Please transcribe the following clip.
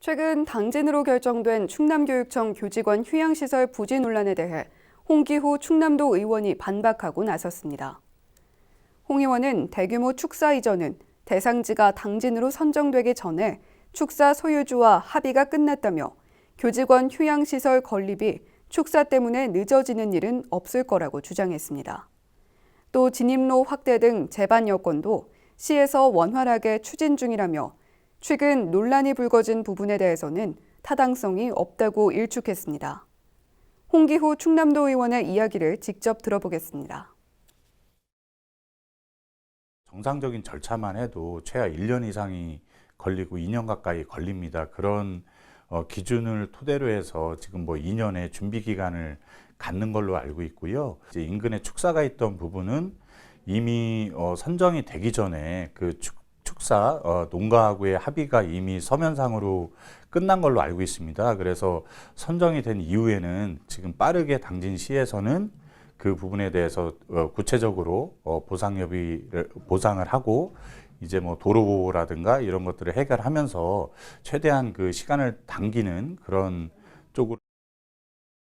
최근 당진으로 결정된 충남교육청 교직원 휴양시설 부지 논란에 대해 홍기호 충남도 의원이 반박하고 나섰습니다. 홍 의원은 대규모 축사 이전은 대상지가 당진으로 선정되기 전에 축사 소유주와 합의가 끝났다며 교직원 휴양시설 건립이 축사 때문에 늦어지는 일은 없을 거라고 주장했습니다. 또 진입로 확대 등 제반 여건도 시에서 원활하게 추진 중이라며 최근 논란이 불거진 부분에 대해서는 타당성이 없다고 일축했습니다. 홍기호 충남도 의원의 이야기를 직접 들어보겠습니다. 정상적인 절차만 해도 최하 1년 이상이 걸리고 2년 가까이 걸립니다. 그런 어, 기준을 토대로 해서 지금 뭐 2년의 준비 기간을 갖는 걸로 알고 있고요. 이제 인근에 축사가 있던 부분은 이미 어, 선정이 되기 전에 그 축, 축사 어, 농가하고의 합의가 이미 서면상으로 끝난 걸로 알고 있습니다. 그래서 선정이 된 이후에는 지금 빠르게 당진 시에서는 그 부분에 대해서 어, 구체적으로 어, 보상 협의를 보상을 하고 이제 뭐 도로라든가 이런 것들을 해결하면서 최대한 그 시간을 당기는 그런